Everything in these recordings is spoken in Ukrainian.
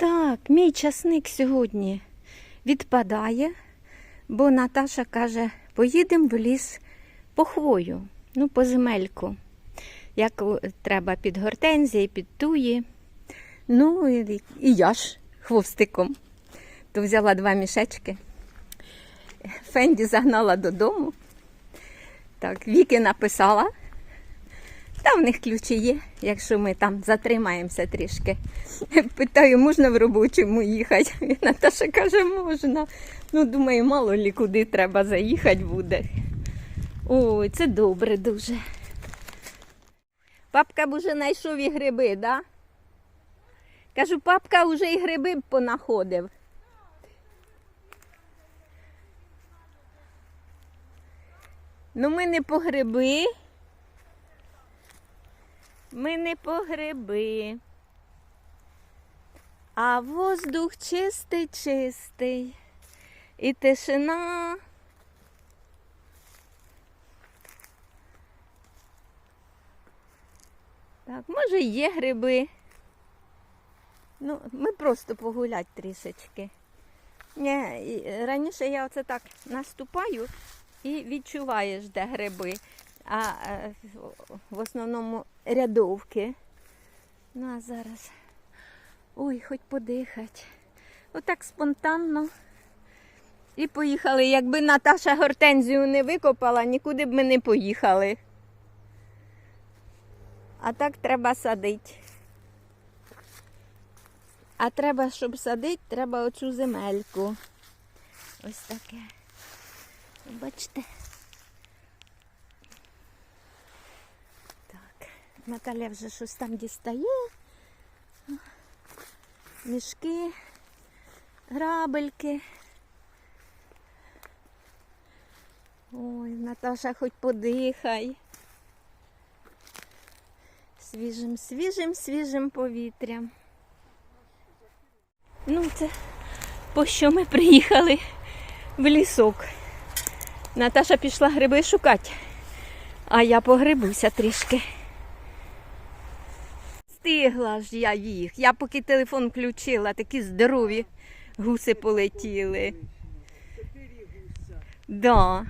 Так, мій часник сьогодні відпадає, бо Наташа каже, поїдемо в ліс по хвою, ну, по земельку. Як треба під гортензії, під туї. Ну, і, я ж хвостиком. То взяла два мішечки. Фенді загнала додому. Так, Віки написала. Та в них ключі є, якщо ми там затримаємося трішки. Питаю, можна в робочому їхати? Наташа каже, можна. Ну, думаю, мало лі куди треба заїхати буде. Ой, це добре дуже. Папка б уже знайшов і гриби, да? Кажу, папка вже і гриби понаходив. Ну, ми не по гриби. Ми не по гриби. А воздух чистий, чистий. І тишина. Так, може, є гриби. Ну, ми просто погулять трішечки. Ні, раніше я оце так наступаю і відчуваєш, де гриби. А е, в основному рядовки. Ну, а зараз. Ой, хоч подихати. Отак спонтанно. І поїхали. Якби Наташа гортензію не викопала, нікуди б ми не поїхали. А так треба садити. А треба, щоб садити, треба оцю земельку. Ось таке. Бачите? Так, Наталя вже щось там дістає. Мішки, грабельки. Ой, Наташа, хоч подихай. Свіжим, свіжим, свіжим повітрям. Ну, це по що ми приїхали в лісок. Наташа пішла гриби шукати, а я погрибуся трішки. Стигла ж я їх. Я поки телефон включила, такі здорові гуси полетіли. Да.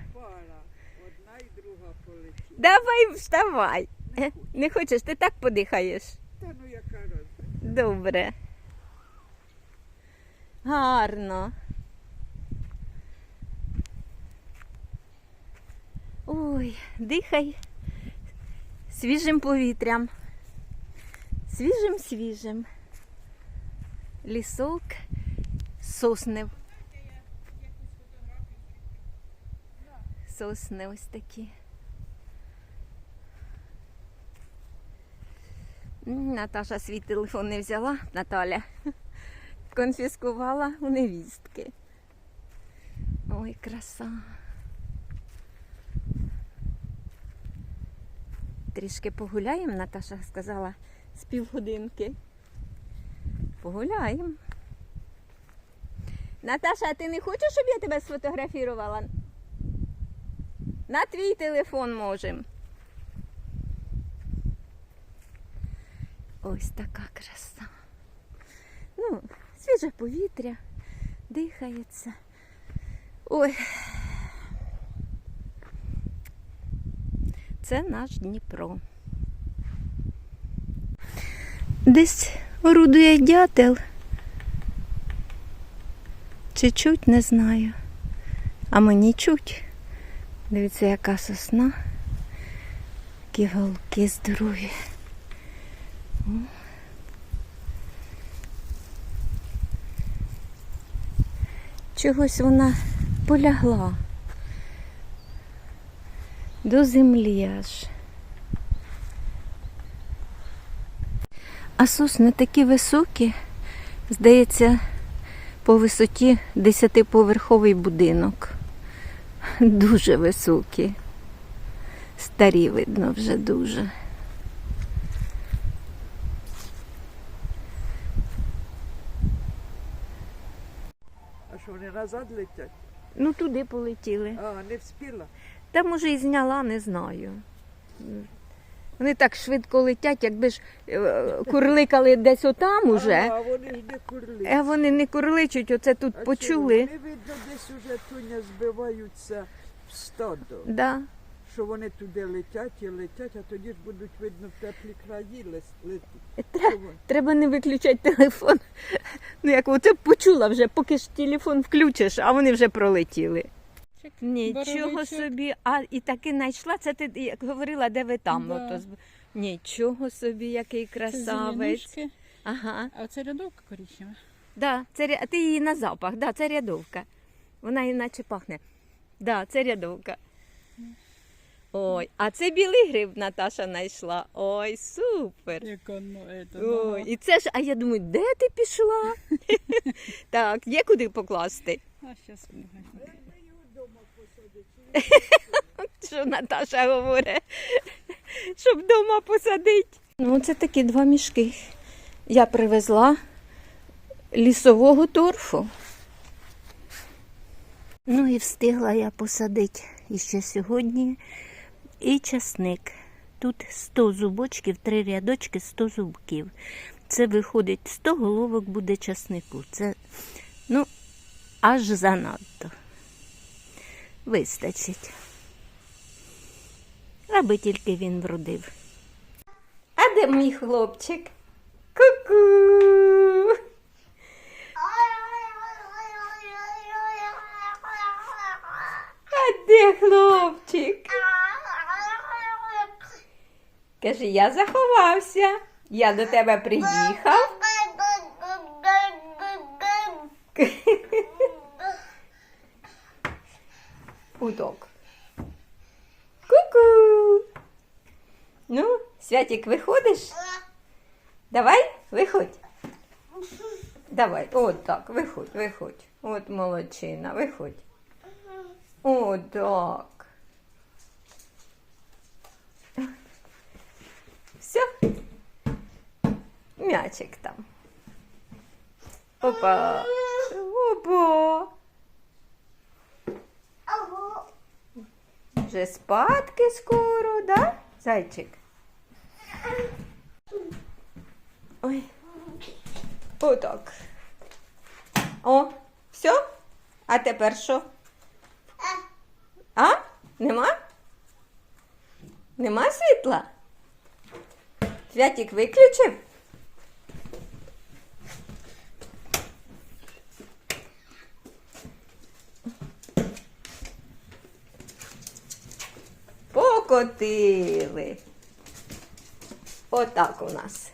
Давай вставай. Е, Не хочеш, ти так подихаєш. Та ну яка розниця. Добре. Гарно. Ой, дихай свіжим повітрям. Свіжим, свіжим. Лісок, сосни. Сосни ось такі. Наташа свій телефон не взяла, Наталя. Конфіскувала у невістки. Ой, краса. Трішки погуляємо, Наташа сказала, з півгодинки. Погуляємо. Наташа, а ти не хочеш, щоб я тебе сфотографувала? На твій телефон можемо. Ось така краса. Ну, свіже повітря, дихається. Ой. Це наш Дніпро. Десь орудує дятел. Чи чуть, не знаю. А мені чуть. Дивіться, яка сосна. Які голки здорові. Чогось вона полягла до землі аж. А сосни такі високі, здається, по висоті десятиповерховий будинок. Дуже високі. Старі видно вже дуже. А що вони назад летять? Ну туди полетіли. А, не вспіла. Та може і зняла, не знаю. Вони так швидко летять, якби ж е, курликали десь отам уже. А вони ж не курли. А вони не курличуть, оце тут А почули. чого? Вони, видно, десь уже туня збиваються в стадо. Да. Що вони туди летять і летять, а тоді ж будуть, видно, в теплі краї летіти. Вони? Треба не виключати телефон. Ну як оце почула вже, поки ж телефон включиш, а вони вже пролетіли. Нічого собі, а і таки знайшла. Це ти як говорила, де ви там. Да. Ото, Нічого собі, який красавець. зеленушки, Ага. а це рядовка коричнева. Да, це, ти її на запах, да, це рядовка. Вона іначе пахне. Да, це рядовка. Ой, а це білий гриб Наташа знайшла. Ой, супер. Это, Ой, і це ж, а я думаю, де ти пішла? так, є куди покласти. А зараз. Що Наташа говорить, щоб вдома посадити. Ну, це такі два мішки. Я привезла лісового торфу. Ну і встигла я посадити іще сьогодні і часник. Тут 100 зубочків, три рядочки, 100 зубків. Це виходить 100 головок буде часнику. Це ну, аж занадто. Вистачить. Аби тільки він вродив. А де мій хлопчик? Ку-ку. А де хлопчик? Каже, я заховався. Я до тебе приїхав. Удок. Ку-ку. Ну, Святик, виходиш? Давай, виходь. Давай, от так, виходь, виходь. От молодчина, виходь. О, так. Все. Мячик там. Опа. Опа. Вже спадки скоро, да, зайчик? Ой. Отак. О, все? А тепер що? А? Нема? Нема світла? Святик виключив? Покотили. Отак у нас.